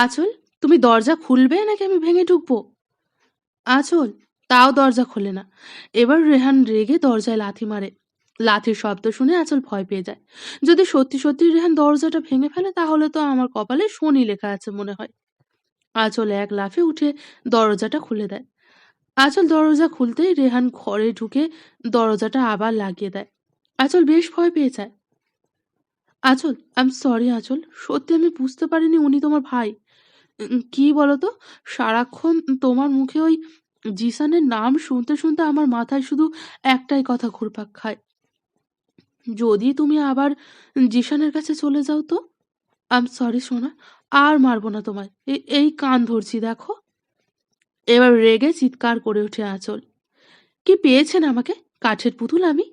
আঁচল, তুমি দরজা খুলবে নাকি আমি ভেঙে ঢুকবো? আঁচল, তাও দরজা খোলে না। এবার রেহান রেগে দরজায় লাথি মারে। লাথির শব্দ শুনে আঁচল ভয় পেয়ে যায়। যদি সত্যি সত্যি রেহান দরজাটা ভেঙে ফেলে, তাহলে তো আমার কপালে শনি লেখা আছে মনে হয়। আঁচল এক লাফে উঠে দরজাটা খুলে দেয়। আঁচল দরজা খুলতেই রেহান ঘরে ঢুকে দরজাটা আবার লাগিয়ে দেয়। আঁচল বেশ ভয় পেয়ে যায়। Anchal I am sorry Anchal. সত্যি আমি বুঝতে পারিনি উনি তোমার ভাই। কি বলতো? সারাক্ষণ তোমার মুখে ওই জিসানের নাম শুনতে শুনতে আমার মাথায় শুধু একটাই কথা ঘুরপাক খায়। যদি তুমি আবার জিসানের কাছে চলে যাও তো? আম সরি সোনা, আর মারবো না তোমায়। এই কান ধরছি, দেখো। এবার রেগে চিৎকার করে ওঠে আঁচল। কি পেয়েছেন আমাকে? কাঠের পুতুল আমি?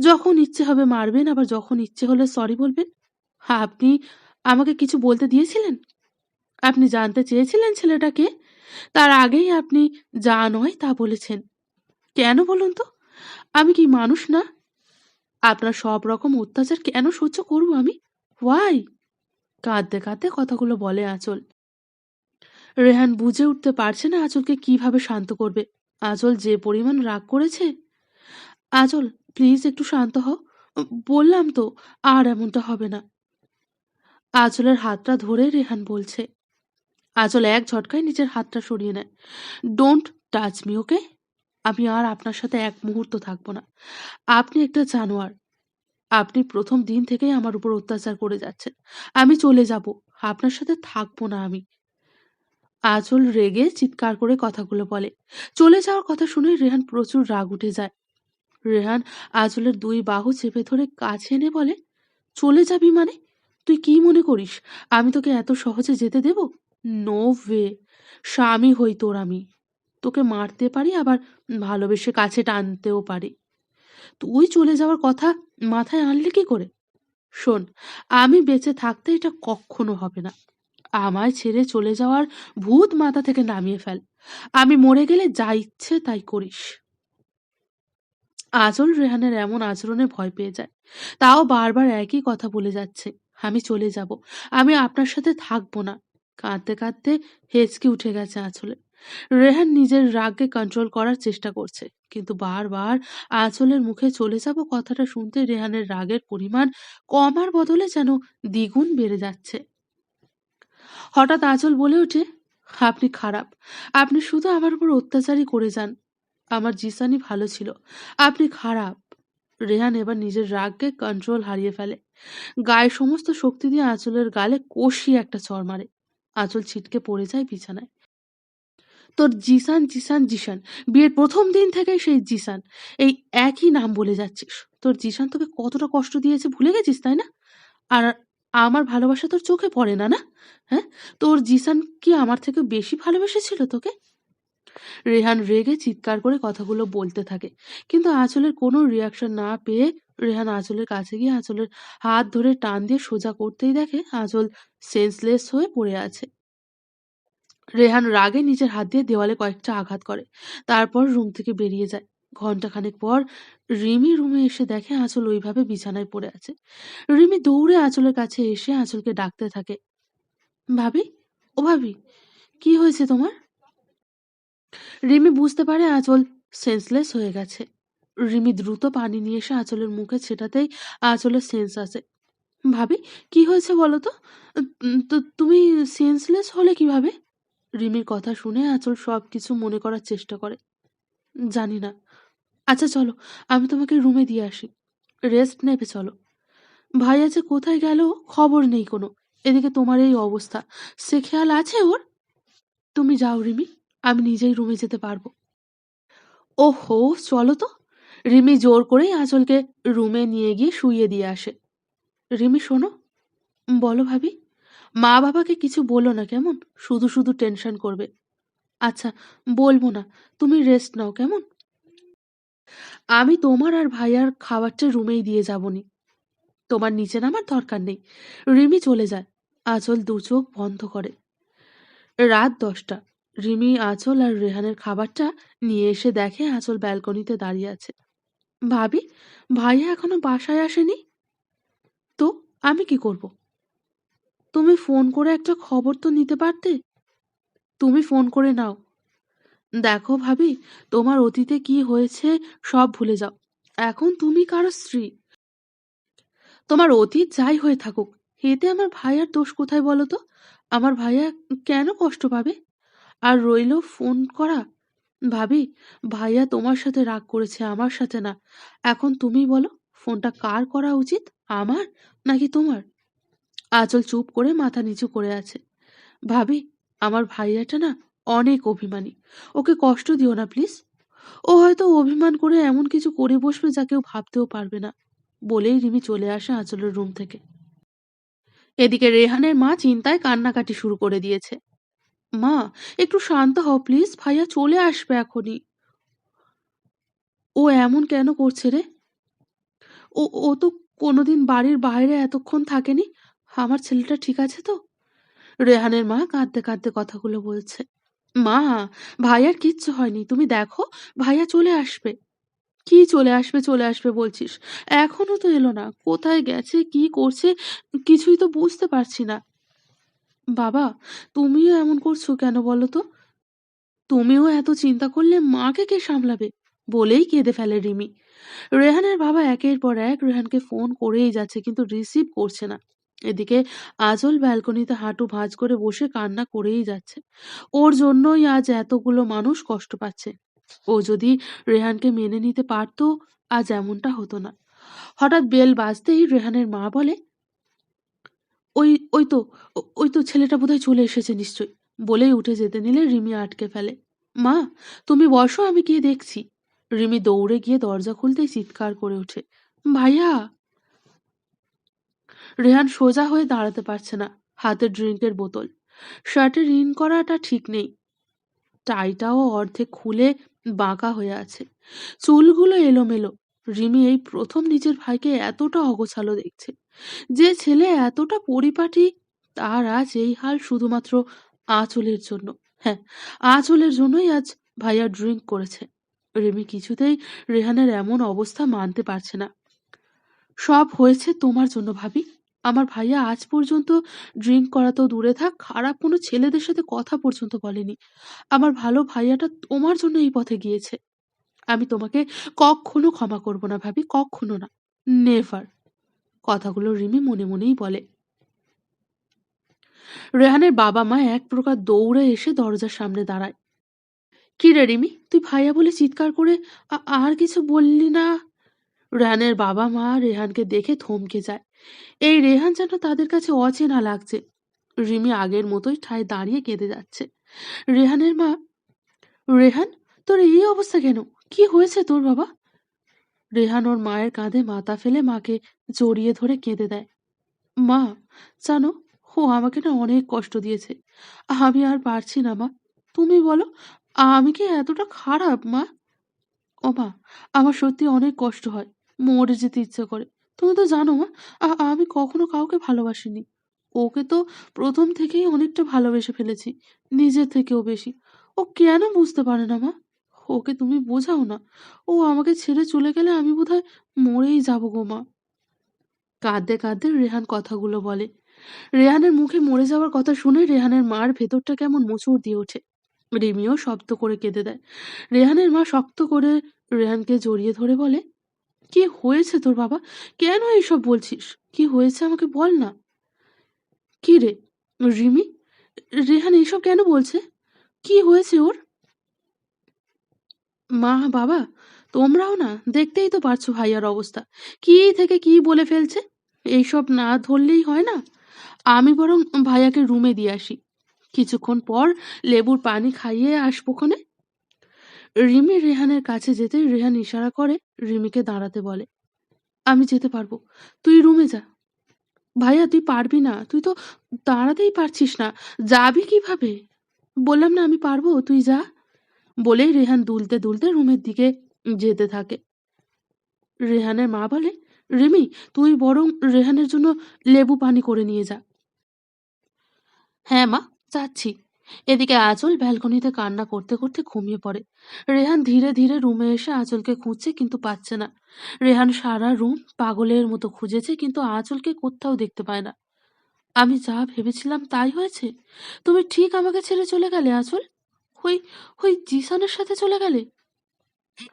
যখন ইচ্ছে হবে মারবেন, আবার যখন ইচ্ছে হলে সরি বলবেন। আপনি আমাকে কিছু বলতে দিয়েছিলেন? আপনি জানতে চেয়েছিলেন ছেলেটাকে? তার আগেই আপনি যা নয় তা বলেছেন। কেন বলুন তো? আমি কি মানুষ না? আপনার সব রকম অত্যাচার কেন সহ্য করব আমি? ওয়াই কাঁদতে কাঁদতে কথাগুলো বলে আঁচল। রেহান বুঝে উঠতে পারছে না আঁচলকে কীভাবে শান্ত করবে। আঁচল যে পরিমাণ রাগ করেছে। আঁচল প্লিজ একটু শান্ত হও। বললাম তো, আর এমনটা হবে না। আঁচলের হাতটা ধরে রেহান বলছে। আঁচল এক ঝটকায় নিজের হাতটা সরিয়ে নেয়। ডোন্ট টাচ মি ওকে আমি আর আপনার সাথে এক মুহূর্ত থাকব না। আপনি একটা জানোয়ার। আপনি প্রথম দিন থেকেই আমার উপর অত্যাচার করে যাচ্ছেন। আমি চলে যাব। আপনার সাথে থাকব না আমি। আঁচল রেগে চিৎকার করে কথাগুলো বলে। চলে যাওয়ার কথা শুনে রেহান প্রচুর রাগ উঠে যায়। রেহান আঁচলের দুই বাহু চেপে ধরে কাছে এনে বলে, চলে যাবি মানে? তুই কি মনে করিস? আমি তোকে এত সহজে যেতে দেব? নো ওয়ে, স্বামী হই তোর আমি। তোকে মারতে পারি, আবার ভালোবেসে কাছে টানতেও পারি। তুই চলে যাওয়ার কথা মাথায় আনলি কি করে? শোন, আমি বেঁচে থাকতে এটা কখনো হবে না। আমায় ছেড়ে চলে যাওয়ার ভূত মাথা থেকে নামিয়ে ফেল। আমি মরে গেলে যা ইচ্ছে তাই করিস। আজল রেহানের এমন আচরণে ভয় পেয়ে যায়। তাও বারবার একই কথা বলে যাচ্ছে, আমি চলে যাব। আমি আপনার সাথে থাকব না। কাঁদতে কাঁদতে হেঁচকি উঠে গেছে আঁচলে। রেহান নিজের রাগকে কন্ট্রোল করার চেষ্টা করছে, কিন্তু বারবার আঁচলের মুখে চলে যাব কথাটা শুনতে রেহানের রাগের পরিমাণ কমার বদলে যেন দ্বিগুণ বেড়ে যাচ্ছে। হঠাৎ আঁচল বলে ওঠে, আপনি খারাপ। আপনি শুধু আমার উপর অত্যাচারই করে যান। আমার জিসানি ভালো ছিল। আপনি খারাপ। রেহান এবার নিজের রাগকে কন্ট্রোল হারিয়ে ফেলে। গায়ে সমস্ত শক্তি দিয়ে আঁচলের গালে কষিয়ে একটা চর মারে। আঁচল ছিটকে পড়ে যায় বিছানায়। তোর জিসান জিসান জিসান, বিয়ের প্রথম দিন থেকেই সেই জিসান। এই একই নাম বলে যাচ্ছিস। তোর জিসান তোকে কতটা কষ্ট দিয়েছে ভুলে গেছিস, তাই না? আর আমার ভালোবাসা তোর চোখে পড়ে না না? হ্যাঁ? তোর জিসান কি আমার থেকে বেশি ভালোবেসেছিল তোকে? রেহান রেগে চিৎকার করে কথাগুলো বলতে থাকে, কিন্তু আঁচলের কোনো রিয়াকশন না পেয়ে রেহান আঁচলের কাছে গিয়ে আঁচলের হাত ধরে টান দিয়ে সোজা করতেই দেখে আঁচল সেন্সলেস হয়ে পড়ে আছে। রেহান রাগে নিজের হাত দিয়ে দেওয়ালে কয়েকটা আঘাত করে, তারপর রুম থেকে বেরিয়ে যায়। ঘন্টাখানেক পর রিমি রুমে এসে দেখে আঁচল ওইভাবে বিছানায় পড়ে আছে। রিমি দৌড়ে আঁচলের কাছে এসে আঁচলকে ডাকতে থাকে। ভাবি, ও ভাবি, কি হয়েছে তোমার? রিমি বুঝতে পারে আঁচল সেন্সলেস হয়ে গেছে। রিমি দ্রুত পানি নিয়ে এসে আঁচলের মুখে ছেটাতেই আঁচলের সেন্স আছে ভাবি, কি হয়েছে বলো তো? তো তুমি সেন্সলেস হলে কীভাবে? রিমির কথা শুনে আঁচল সব কিছু মনে করার চেষ্টা করে। জানি না। আচ্ছা চলো, আমি তোমাকে রুমে দিয়ে আসি। রেস্ট নেবে, চলো। ভাই আছে কোথায় গেল, খবর নেই কোনো। এদিকে তোমার এই অবস্থা। সে খেয়াল আছে ওর? তুমি যাও, রিমি। আমি নিজেই রুমে যেতে পারব। ওহো, চলো তো। রিমি জোর করেই আঁচলকে রুমে নিয়ে গিয়ে শুইয়ে দিয়ে আসে। রিমি, শোনো। বলো ভাবি। মা বাবাকে কিছু বলো না, কেমন? শুধু শুধু টেনশন করবে। আচ্ছা বলব না। তুমি রেস্ট নাও, কেমন? আমি তোমার আর ভাইয়ার খাবারটা রুমেই দিয়ে যাবনি। তোমার নিচে নামার দরকার নেই। রিমি চলে যায়। আঁচল দু চোখ বন্ধ করে। রাত দশটা। রিমি, আঁচল আর রেহানের খাবারটা নিয়ে এসে দেখে আঁচল ব্যালকনিতে দাঁড়িয়ে আছে। ভাবি, ভাইয়া এখনও বাসায় আসেনি। তো আমি কি করব? তুমি ফোন করে একটা খবর তো নিতে পারতে? তুমি ফোন করে নাও। দেখো ভাবি, তোমার অতীতে কি হয়েছে সব ভুলে যাও। এখন তুমি কারও স্ত্রী। তোমার অতীত যাই হয়ে থাকুক, এতে আমার ভাইয়ার দোষ কোথায় বলো তো? আমার ভাইয়া কেন কষ্ট পাবে? আর রইল ফোন করা ভাবি, ভাইয়া তোমার সাথে রাগ করেছে, আমার সাথে না। এখন তুমি বলো, ফোনটা কার করা উচিত, আমার নাকি তোমার? আঁচল চুপ করে মাথা নিচু করে আছে। ভাবি, আমার ভাইয়াটা না অনেক অভিমানী। ওকে কষ্ট দিও না, প্লিজ। ও হয়তো অভিমান করে এমন কিছু করে বসবে যা কেউ ভাবতেও পারবে না, বলেই রিমি চলে আসে আঁচলের রুম থেকে। এদিকে রেহানের মা চিন্তায় কান্নাকাটি শুরু করে দিয়েছে। মা, একটু শান্ত হও, প্লিজ। ভাইয়া চলে আসবে এখনই। ও এমন কেন করছে রে? ও ও তো কোনোদিন বাড়ির বাইরে এতক্ষণ থাকেনি। আমার ছেলেটা ঠিক আছে তো? রেহানের মা কাঁদতে কাঁদতে কথাগুলো বলছে। মা, ভাইয়ার কিচ্ছু হয়নি। তুমি দেখো, ভাইয়া চলে আসবে। কি চলে আসবে চলে আসবে বলছিস? এখনও তো এলো না। কোথায় গেছে, কি করছে, কিছুই তো বুঝতে পারছি না। বাবা, তুমিও এমন করছ কেন বলো তো? তুমিও এত চিন্তা করলে মাকে কে সামলাবে? বলেই কেঁদে ফেলে রিমি। রেহানের বাবা একের পর এক রেহানকে ফোন করেই যাচ্ছে কিন্তু রিসিভ করছে না। এদিকে আজল ব্যালকনিতে হাঁটু ভাঁজ করে বসে কান্না করেই যাচ্ছে। ওর জন্যই আজ এতগুলো মানুষ কষ্ট পাচ্ছে। ও যদি রেহানকে মেনে নিতে পারতো, আজ এমনটা হতো না। হঠাৎ বেল বাজতেই রেহানের মা বলে ওই ওই তো ওই তো ছেলেটা বোধহয় চলে এসেছে নিশ্চয়ই। বলেই উঠে যেতে নিলে রিমি আটকে ফেলে। মা, তুমি বসো, আমি গিয়ে দেখছি। রিমি দৌড়ে গিয়ে দরজা খুলতেই চিৎকার করে ওঠে। ভাইয়া! রেহান সোজা হয়ে দাঁড়াতে পারছে না হাতে ড্রিঙ্কের বোতল। শার্টে ইন করাটা ঠিক নেই। টাইটাও অর্ধেক খুলে বাঁকা হয়ে আছে। চুলগুলো এলোমেলো রিমি এই প্রথম নিজের ভাইকে এতটা অগোছালো দেখছে। যে ছেলে এতটা পরিপাটি, তার আজ এই হাল শুধুমাত্র আঁচলের জন্য। হ্যাঁ আঁচলের জন্যই আজ ভাইয়া ড্রিঙ্ক করেছে। রিমি কিছুতেই রেহানের এমন অবস্থা মানতে পারছে না। সব হয়েছে তোমার জন্য, ভাবি। আমার ভাইয়া আজ পর্যন্ত ড্রিঙ্ক করা তো দূরে থাক, খারাপ কোনো ছেলেদের সাথে কথা পর্যন্ত বলেনি। আমার ভালো ভাইয়াটা তোমার জন্য এই পথে গিয়েছে। আমি তোমাকে কখনো ক্ষমা করব না ভাবি, কখনো না। নেভার কথাগুলো রিমি মনে মনেই বলে। রেহানের বাবা মা এক প্রকার দৌড়ে এসে দরজার সামনে দাঁড়ায়। কি রে রিমি, তুই ভাইয়া বলে চিৎকার করে আর কিছু বললি না? রেহানের বাবা মা রেহানকে দেখে থমকে যায়। এই রেহান যেন তাদের কাছে অচেনা লাগছে। রিমি আগের মতোই ঠায় দাঁড়িয়ে কেঁদে যাচ্ছে। রেহানের মা, রেহান, তোর এই অবস্থা কেন? কি হয়েছে তোর বাবা? রেহান ওর মায়ের কাঁধে মাথা ফেলে মাকে জড়িয়ে ধরে কেঁদে দেয়। মা, জানো, ও আমাকে না অনেক কষ্ট দিয়েছে। আমি আর পারছি না, মা। তুমি বলো, আমি কি এতটা খারাপ, মা? ও মা, আমার সত্যি অনেক কষ্ট হয়, মরে যেতে ইচ্ছে করে। তুমি তো জানো, মা আমি কখনো কাউকে ভালোবাসিনি। ওকে তো প্রথম থেকেই অনেকটা ভালোবেসে ফেলেছি, নিজের থেকেও বেশি। ও কেন বুঝতে পারে না, মা? ওকে তুমি বোঝাও না। ও আমাকে ছেড়ে চলে গেলে আমি বোধহয় মরেই যাব গো মা। কাঁদতে কাঁদতে রেহান কথাগুলো বলে। রেহানের মুখে মরে যাওয়ার কথা শুনে রেহানের মার ভেতরটা কেমন মোচড় দিয়ে ওঠে। রিমিও শব্দ করে কেঁদে দেয়। রেহানের মা শক্ত করে রেহানকে জড়িয়ে ধরে বলে, কি হয়েছে তোর বাবা? কেন এইসব বলছিস? কি হয়েছে আমাকে বল না। কি রে? রিমি? রেহান এইসব কেন বলছে? কি হয়েছে ওর? মা, বাবা, তোমরাও না দেখতেই তো পারছ ভাইয়ার অবস্থা। কি থেকে কি বলে ফেলছে? এইসব না ধরলেই হয় না। আমি বরং ভাইয়াকে রুমে দিয়ে আসি। কিছুক্ষণ পর লেবুর পানি খাইয়ে আসব ক্ষণে রিমি রেহানের কাছে যেতে রেহান ইশারা করে রিমিকে দাঁড়াতে বলে, আমি যেতে পারব। তুই রুমে যা। ভাইয়া, তুই পারবি না। তুই তো দাঁড়াতেই পারছিস না। যাবি কীভাবে? বললাম না আমি পারব। তুই যা। বলেই রেহান দুলতে দুলতে রুমের দিকে যেতে থাকে। রেহানের মা বলে, রিমি, তুই বরং রেহানের জন্য লেবু পানি করে নিয়ে যা। হ্যাঁ মা, যাচ্ছি। এদিকে আঁচল ব্যালকনিতে কান্না করতে করতে ঘুমিয়ে পড়ে। রেহান ধীরে ধীরে রুমে এসে আঁচলকে খুঁজছে কিন্তু পাচ্ছে না। রেহান সারা রুম পাগলের মতো খুঁজেছে কিন্তু আঁচলকে কোথাও দেখতে পায় না। আমি যা ভেবেছিলাম তাই হয়েছে? তুমি ঠিক আমাকে ছেড়ে চলে গেলে আঁচল? ওই ওই জিসানের সাথে চলে গেলে?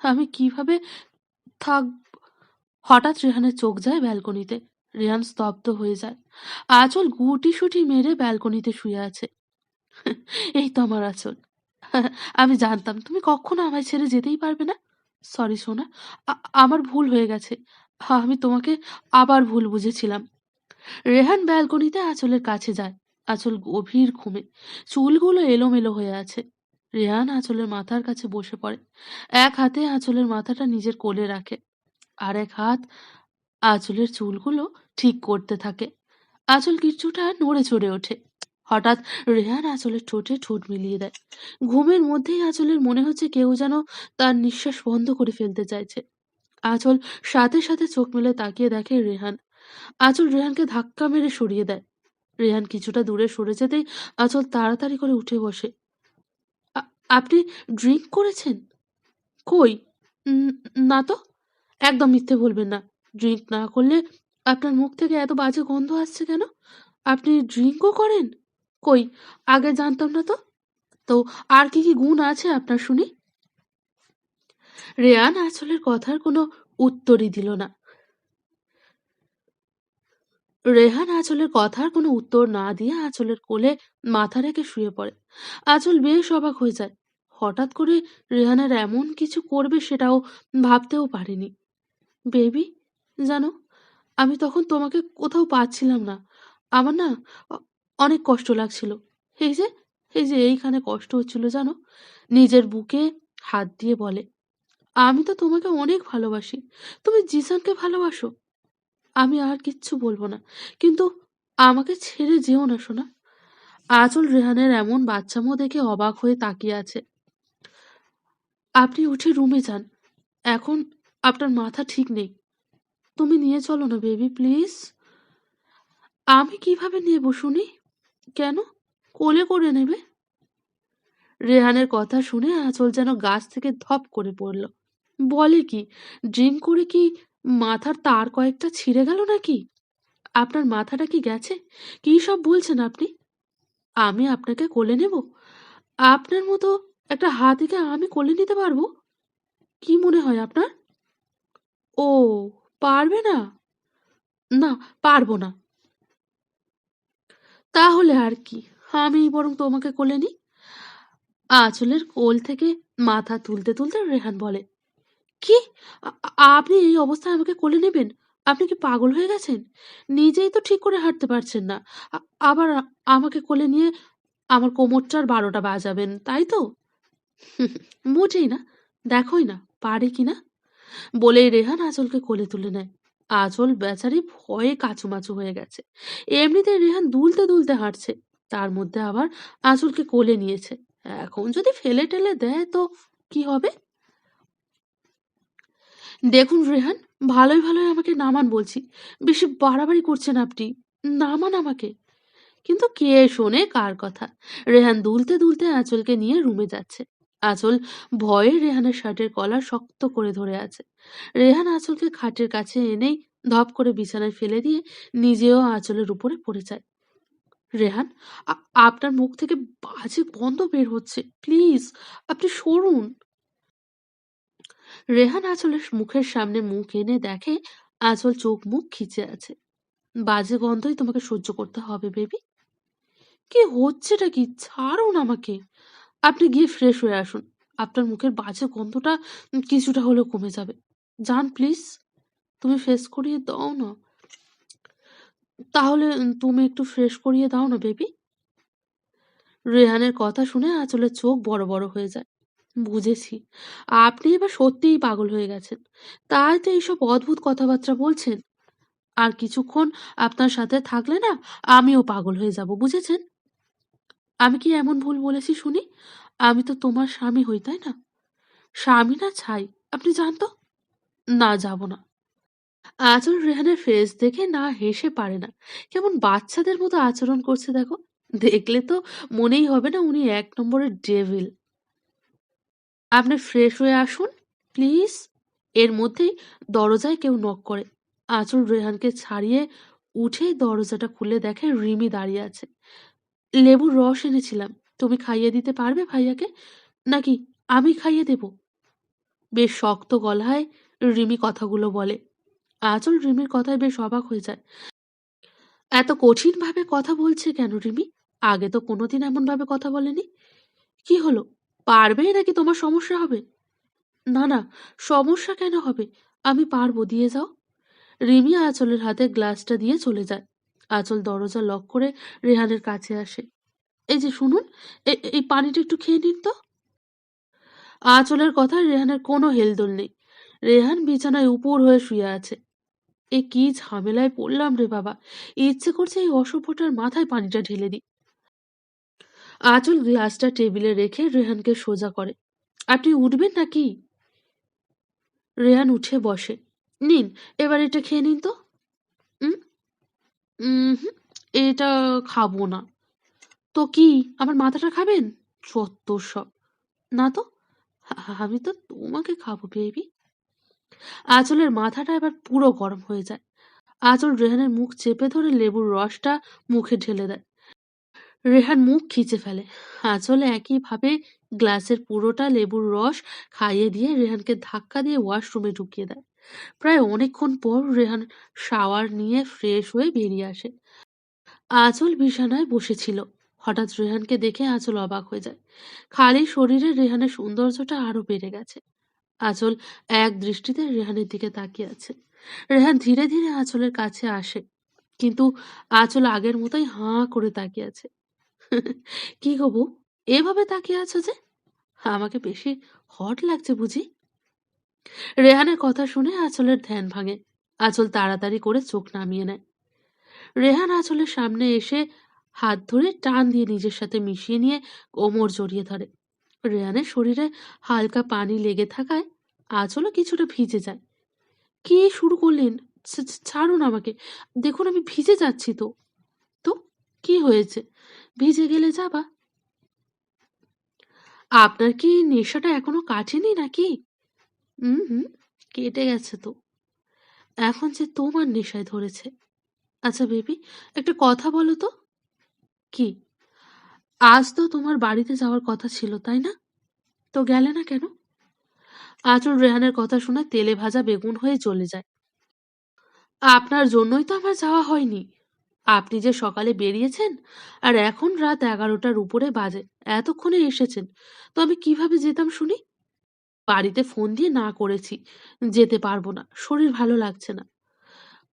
আমি কীভাবে থাক, হঠাৎ রেহানের চোখ যায় ব্যালকনিতে। রেহান স্তব্ধ হয়ে যায়। আঁচল গুটি সুটি মেরে ব্যালকনিতে শুয়ে আছে। এই তো আমার আঁচল। আমি জানতাম, তুমি কখনো আমায় ছেড়ে যেতেই পারবে না। সরি সোনা আমার ভুল হয়ে গেছে। আমি তোমাকে আবার ভুল বুঝেছিলাম। রেহান ব্যালকনিতে আঁচলের কাছে যায়। আঁচল গভীর ঘুমে। চুলগুলো এলোমেলো হয়ে আছে। রেহান আঁচলের মাথার কাছে বসে পড়ে। এক হাতে আঁচলের মাথাটা নিজের কোলে রাখে আর এক হাত আঁচলের চুলগুলো ঠিক করতে থাকে। আঁচল কিছুটা নড়ে চড়ে ওঠে। হঠাৎ রেহান আঁচলের ঠোঁটে ঠোঁট মিলিয়ে দেয়। ঘুমের মধ্যেই আঁচলের মনে হচ্ছে কেউ যেন তার নিঃশ্বাস বন্ধ করে ফেলতে চাইছে। আঁচল সাথে সাথে চোখ মেলে তাকিয়ে দেখে রেহান আঁচল রেহানকে ধাক্কা মেরে সরিয়ে দেয়। রেহান কিছুটা দূরে সরে যেতেই আঁচল তাড়াতাড়ি করে উঠে বসে। "আ- আপনি ড্রিঙ্ক করেছেন? কই? না তো। একদম মিথ্যে বলবেন না। ড্রিঙ্ক না করলে আপনার মুখ থেকে এত বাজে গন্ধ আসছে কেন? আপনি ড্রিঙ্কও করেন? কই, আগে জানতাম না তো। তো আর কি কি গুণ আছে আপনার শুনি? রেয়ান আঁচলের কথার কোনো উত্তরই দিল না। রেহান আঁচলের কথার কোনো উত্তর না দিয়ে আঁচলের কোলে মাথা রেখে শুয়ে পড়ে। আঁচল বেশ অবাক হয়ে যায়। হঠাৎ করে রেহানের এমন কিছু করবে সেটাও ভাবতেও পারেনি। বেবি, জানো, আমি তখন তোমাকে কোথাও পাচ্ছিলাম না। আমার না অনেক কষ্ট লাগছিল। এই যে এই যে এইখানে কষ্ট হচ্ছিল, জানো, নিজের বুকে হাত দিয়ে বলে, আমি তো তোমাকে অনেক ভালোবাসি। তুমি জিসানকে ভালোবাসো। আমি আর কিচ্ছু বলব না। কিন্তু আমাকে ছেড়ে যেও না শোনা আঁচল রেহানের এমন বাচ্চামো দেখে অবাক হয়ে তাকিয়ে আছে। আপনি উঠে রুমে যান। এখন আপনার মাথা ঠিক নেই। তুমি নিয়ে চলো না, বেবি, প্লিজ। আমি কীভাবে নেব শুনি? কেন? কোলে করে নেবে? রেহানের কথা শুনে আঁচল যেন গাছ থেকে ধপ করে পড়ল। বলে কি, ড্রিঙ্ক করে কি মাথার তার কয়েকটা ছিঁড়ে গেল নাকি? আপনার মাথাটা কি গেছে? কি সব বলছেন আপনি? আমি আপনাকে কোলে নেব? আপনার মতো একটা হাতিকে আমি কোলে নিতে পারব? কি মনে হয় আপনার? ও, পারবে না? না, পারব না। তাহলে আর কি আমি বরং তোমাকে কোলে নিই। আঁচলের কোল থেকে মাথা তুলতে তুলতে রেহান বলে, কি? আপনি এই অবস্থায় আমাকে কোলে নেবেন? আপনি কি পাগল হয়ে গেছেন? নিজেই তো ঠিক করে হাঁটতে পারছেন না। আবার আমাকে কোলে নিয়ে আমার কোমরটার বারোটা বাজাবেন, তাই তো? মোটেই না, দেখোই না, পারে কিনা বলেই রেহান আঁচলকে কোলে তুলে নেয়। আঁচল বেচারি ভয়ে কাচুমাচু হয়ে গেছে। এমনিতে রেহান দুলতে দুলতে হাঁটছে, তার মধ্যে আবার আঁচলকে কোলে নিয়েছে। এখন যদি ফেলে টেলে দেয় তো কি হবে? দেখুন রেহান, ভালোই ভালোই আমাকে নামান বলছি, বেশি বাড়াবাড়ি করছেন আপনি, নামান আমাকে। কিন্তু কে শোনে কার কথা? রেহান দুলতে দুলতে আঁচলকে নিয়ে রুমে যাচ্ছে। আঁচল ভয়ে রেহানের শার্টের কলার শক্ত করে ধরে আছে। রেহান আঁচলকে খাটের কাছে এনেই ধপ করে বিছানায় ফেলে দিয়ে নিজেও আঁচলের উপরে পড়ে যায়। রেহান আপনার মুখ থেকে বাজে গন্ধ বের হচ্ছে। প্লিজ, আপনি সরুন। রেহান আঁচলের মুখের সামনে মুখ এনে দেখে আঁচল চোখ মুখ খিচে আছে। বাজে গন্ধই তোমাকে সহ্য করতে হবে, বেবি। কি হচ্ছেটা কি? ছাড়ুন আমাকে। আপনি গিয়ে ফ্রেশ হয়ে আসুন। আপনার মুখের বাজে গন্ধটা কিছুটা হলেও কমে যাবে। যান প্লিজ তুমি ফ্রেশ করিয়ে দাও না। তাহলে তুমি একটু ফ্রেশ করিয়ে দাও না বেবি রেহানের কথা শুনে আঁচলের চোখ বড় বড় হয়ে যায়। বুঝেছি। আপনি এবার সত্যিই পাগল হয়ে গেছেন। তাই তো এইসব অদ্ভুত কথাবার্তা বলছেন। আর কিছুক্ষণ আপনার সাথে থাকলে না, আমিও পাগল হয়ে যাব, বুঝেছেন? আমি কি এমন ভুল বলেছি শুনি? আমি তো তোমার স্বামী হই, তাই না? স্বামী না ছাই, আপনি জানতো না, যাব না। আচল রেহানের ফেস দেখে না হেসে পারে না। কেমন বাচ্চাদের মতো আচরণ করছে, দেখো। দেখলে তো মনেই হবে না উনি এক নম্বরের ডেভিল আপনি ফ্রেশ হয়ে আসুন প্লিজ এর মধ্যেই দরজায় কেউ নক করে। আঁচল রেহানকে ছাড়িয়ে উঠেই দরজাটা খুলে দেখে রিমি দাঁড়িয়ে আছে। লেবুর রস এনেছিলাম। তুমি খাইয়ে দিতে পারবে ভাইয়াকে? নাকি আমি খাইয়ে দেব? বেশ শক্ত গলায় রিমি কথাগুলো বলে। আঁচল রিমির কথায় বেশ অবাক হয়ে যায়। এত কঠিন ভাবে কথা বলছে কেন রিমি? আগে তো কোনোদিন এমন ভাবে কথা বলেনি। কি হলো? পারবে নাকি তোমার সমস্যা হবে? না না, সমস্যা কেন হবে? আমি পারব, দিয়ে যাও। রিমি আঁচলের হাতে গ্লাসটা দিয়ে চলে যায়। আঁচল দরজা লক করে রেহানের কাছে আসে। এই যে শুনুন এই পানিটা একটু খেয়ে নিন তো। আঁচলের কথা রেহানের কোনো হেলদোল নেই। রেহান বিছানায় উপর হয়ে শুয়ে আছে। এ কি ঝামেলায় পড়লাম রে বাবা? ইচ্ছে করছে এই অসভ্যটার মাথায় পানিটা ঢেলে দিই। আঁচল গ্লাসটা টেবিলে রেখে রেহানকে সোজা করে। আপনি উঠবেন নাকি? রেহান উঠে বসে। নিন, এবার এটা খেয়ে নিন তো। হুম, এটা খাব না। তো কি আমার মাথাটা খাবেন? সত্য সব। না তো? আমি তো তোমাকে খাব বেবি আঁচলের মাথাটা এবার পুরো গরম হয়ে যায়। আঁচল রেহানের মুখ চেপে ধরে লেবুর রসটা মুখে ঢেলে দেয়। রেহান মুখ খিচে ফেলে। আঁচলে একইভাবে গ্লাসের পুরোটা লেবুর রস খাইয়ে দিয়ে রেহানকে ধাক্কা দিয়ে ওয়াশরুমে ঢুকিয়ে দেয়। প্রায় অনেকক্ষণ পর রেহান শাওয়ার নিয়ে ফ্রেশ হয়ে বেরিয়ে আসে। আঁচল বিছানায় বসেছিল। হঠাৎ রেহানকে দেখে আঁচল অবাক হয়ে যায়। খালি শরীরে রেহানের সৌন্দর্যটা আরও বেড়ে গেছে। আঁচল এক দৃষ্টিতে রেহানের দিকে তাকিয়ে আছে। রেহান ধীরে ধীরে আঁচলের কাছে আসে, কিন্তু আঁচল আগের মতোই হাঁ করে তাকিয়ে আছে। কি গো এভাবে তাকিয়ে আছো যে? আমাকে বেশি হট লাগছে বুঝি? রেহানের কথা শুনে আঁচলের ধ্যান ভাঙে। আঁচল তাড়াতাড়ি করে চোখ নামিয়ে নেয়। রেহান আঁচলের সামনে এসে হাত ধরে টান দিয়ে নিজের সাথে মিশিয়ে নিয়ে কোমর জড়িয়ে ধরে। রেহানের শরীরে হালকা পানি লেগে থাকায় আঁচলও কিছুটা ভিজে যায়। কি শুরু করলেন? ছাড়ুন আমাকে। দেখুন আমি ভিজে যাচ্ছি তো। তো কি হয়েছে? ভিজে গেলে যাবা? আপনার কি নেশাটা এখনও কাটেনি নাকি? হুম হুম কেটে গেছে তো। এখন যে তোমার নেশায় ধরেছে। আচ্ছা বেবি, একটা কথা বলো তো। কি? আজ তো তোমার বাড়িতে যাওয়ার কথা ছিল, তাই না? তো গেলে না কেন? আঁচল রেহানের কথা শুনে তেলে ভাজা বেগুন হয়ে চলে যায়। আপনার জন্যই তো আমার যাওয়া হয়নি। আপনি যে সকালে বেরিয়েছেন আর এখন রাত এগারোটার উপরে বাজে, এতক্ষণে এসেছেন, তো আমি কীভাবে যেতাম শুনি? বাড়িতে ফোন দিয়ে না করেছি, যেতে পারব না, শরীর ভালো লাগছে না।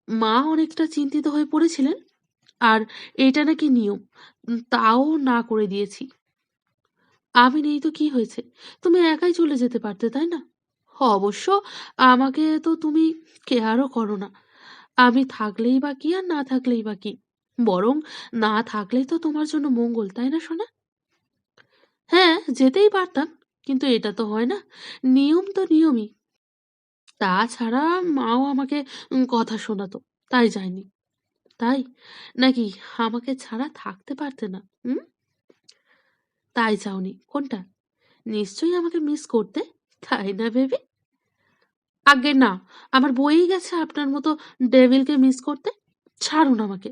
মা অনেকটা চিন্তিত হয়ে পড়েছিলেন, আর এটা নাকি নিয়ম, তাও না করে দিয়েছি। আমি নেই তো কি হয়েছে? তুমি একাই চলে যেতে পারতে, তাই না? অবশ্য আমাকে তো তুমি কেয়ারও করো না। আমি থাকলেই বা কি আর না থাকলেই বা কি? বরং না থাকলেই তো তোমার জন্য মঙ্গল, তাই না সোনা? হ্যাঁ যেতেই পারতাম। কিন্তু এটা তো হয় না। নিয়ম তো নিয়মই। তাছাড়া মাও আমাকে কথা শোনাতো, তাই যায়নি। তাই? নাকি আমাকে ছাড়া থাকতে পারতে না, হুম? তাই চাওনি কোনটা? নিশ্চয়ই আমাকে মিস করতে? তাই না বেবি আগে না, আমার বইই গেছে আপনার মতো ডেভিলকে মিস করতে। ছাড়ুন আমাকে।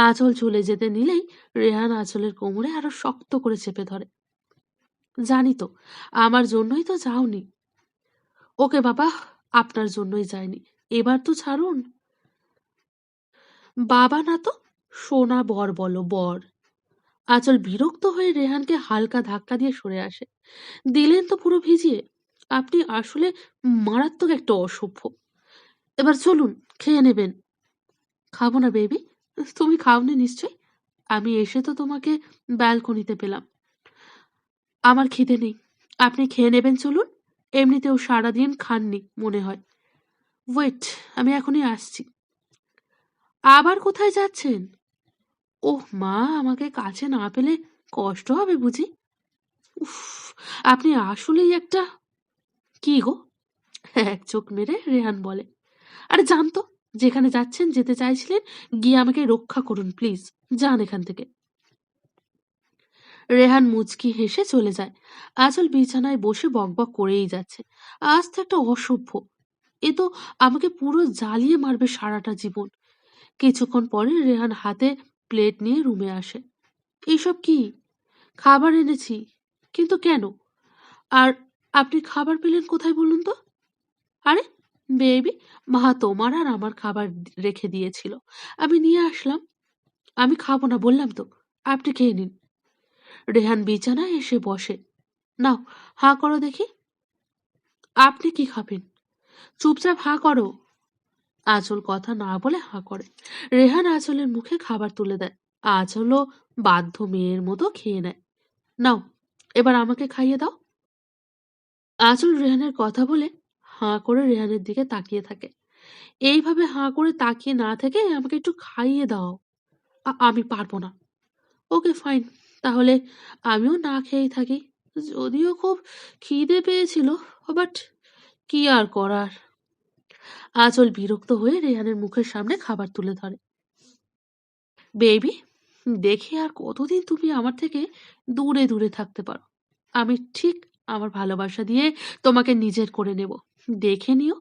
আঁচল চলে যেতে নিলেই রেহান আঁচলের কোমরে আরও শক্ত করে চেপে ধরে। জানি তো, আমার জন্যই তো যাওনি। ওকে বাবা, আপনার জন্যই যায়নি এবার তো ছাড়ুন। বাবা না তো, সোনা বর বলো, বর। আচল বিরক্ত হয়ে রেহানকে হালকা ধাক্কা দিয়ে সরে আসে। দিলেন তো পুরো ভিজিয়ে। আপনি আসলে মারাত্মক একটা অসভ্য। এবার চলুন, খেয়ে নেবেন। খাব না বেবি, তুমি খাওনি নিশ্চয় আমি এসে তো তোমাকে ব্যালকনিতে পেলাম। আমার খিদে নেই। আপনি খেয়ে নেবেন চলুন। এমনিতেও সারাদিন খাননি, মনে হয়। ওয়েট, আমি এখনই আসছি। আবার কোথায় যাচ্ছেন? ওহ, মা, আমাকে কাছে না পেলে কষ্ট হবে বুঝি। উফ, আপনি আসলেই একটা কি গো? এক চোখ মেরে রেহান বলে। আরে, যান তো, যেখানে যাচ্ছেন, যেতে চাইছিলেন, গিয়ে আমাকে রক্ষা করুন, প্লিজ। যান এখান থেকে। রেহান মুচকি হেসে চলে যায়। আঁচল বিছানায় বসে বকবক করেই যাচ্ছে। আজ তো একটা অসভ্য। এ তো আমাকে পুরো জ্বালিয়ে মারবে সারাটা জীবন। কিছুক্ষণ পরে রেহান হাতে প্লেট নিয়ে রুমে আসে। এইসব কি? খাবার এনেছি, কিন্তু কেন? আর আপনি খাবার পেলেন কোথায় বলুন তো? আরে, বেবি, মা তোমার আর আমার খাবার রেখে দিয়েছিল। আমি নিয়ে আসলাম। আমি খাব না বললাম তো। আপনি খেয়ে নিন। রেহান এসে বসে। নাও, হাঁ করো দেখি। আপনি কি খাবেন? চুপচাপ হাঁ করো। আঁচল কথা না বলে হাঁ করে। রেহান আঁচলের মুখে খাবার তুলে দেয়। আঁচলও বাধ্য মেয়ের মতো খেয়ে নেয়। নাও, এবার আমাকে খাইয়ে দাও। আঁচল রেহানের কথা বলে হাঁ করে রেহানের দিকে তাকিয়ে থাকে। এইভাবে হাঁ করে তাকিয়ে না থেকে আমাকে একটু খাইয়ে দাও। আমি পারব না। Okay, fine. তাহলে আমিও না খেয়েই থাকি। যদিও খুব খিদে পেয়েছিল বাট কি আর করার? আচল বিরক্ত হয়ে রেহানের মুখের সামনে খাবার তুলে ধরে। বেবি, দেখি আর কতদিন তুমি আমার থেকে দূরে দূরে থাকতে পারো। আমি ঠিক আমার ভালোবাসা দিয়ে তোমাকে নিজের করে নেব। দেখে নিও।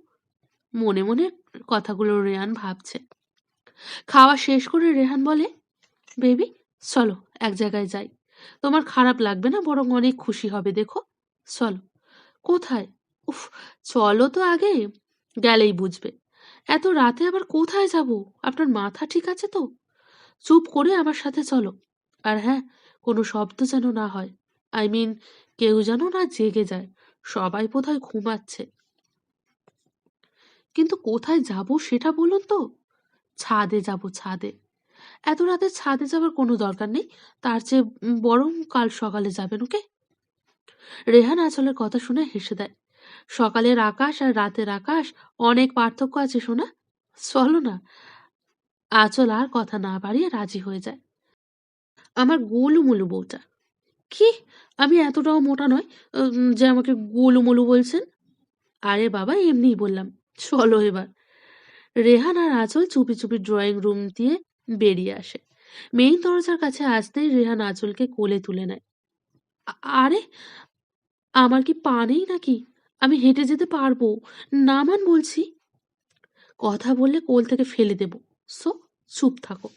মনে মনে কথাগুলো রেহান ভাবছে। খাওয়া শেষ করে রেহান বলে, বেবি চলো, এক জায়গায় যাই। তোমার খারাপ লাগবে না, বরং অনেক খুশি হবে, দেখো। চলো। কোথায়? উফ, চলো তো আগে। গেলেই বুঝবে। এত রাতে আবার কোথায় যাব? আপনার মাথা ঠিক আছে তো? চুপ করে আমার সাথে চলো। আর হ্যাঁ কোনো শব্দ যেন না হয়। আই মিন, কেউ যেন না জেগে যায়। সবাই বোধহয় ঘুমাচ্ছে। কিন্তু কোথায় যাব সেটা বলুন তো? ছাদে যাব, ছাদে। এত রাতে ছাদে যাবার কোনো দরকার নেই। তার চেয়ে বরং কাল সকালে যাবেন, ওকে? রেহান আচলের কথা শুনে হেসে দেয়। সকালের আকাশ আর রাতের আকাশ, অনেক পার্থক্য আছে শোনা চলো না। আচল আর কথা না বাড়িয়ে রাজি হয়ে যায়। আমার গোলুমুলু বউটা। কি? আমি এতটাও মোটা নয় যে আমাকে গোলুমুলু বলছেন? আরে বাবা, এমনিই বললাম। চলো এবার। রেহান আর আচল চুপি চুপি ড্রয়িং রুম দিয়ে বেরিয়ে আসে। মেইন দরজার কাছে আসতেই রেহান আঁচলকে কোলে তুলে নেয়। আরে, আমার কি পা নেই নাকি? আমি হেঁটে যেতে পারব। নামান বলছি। কথা বললে কোল থেকে ফেলে দেব। সো, চুপ থাকো।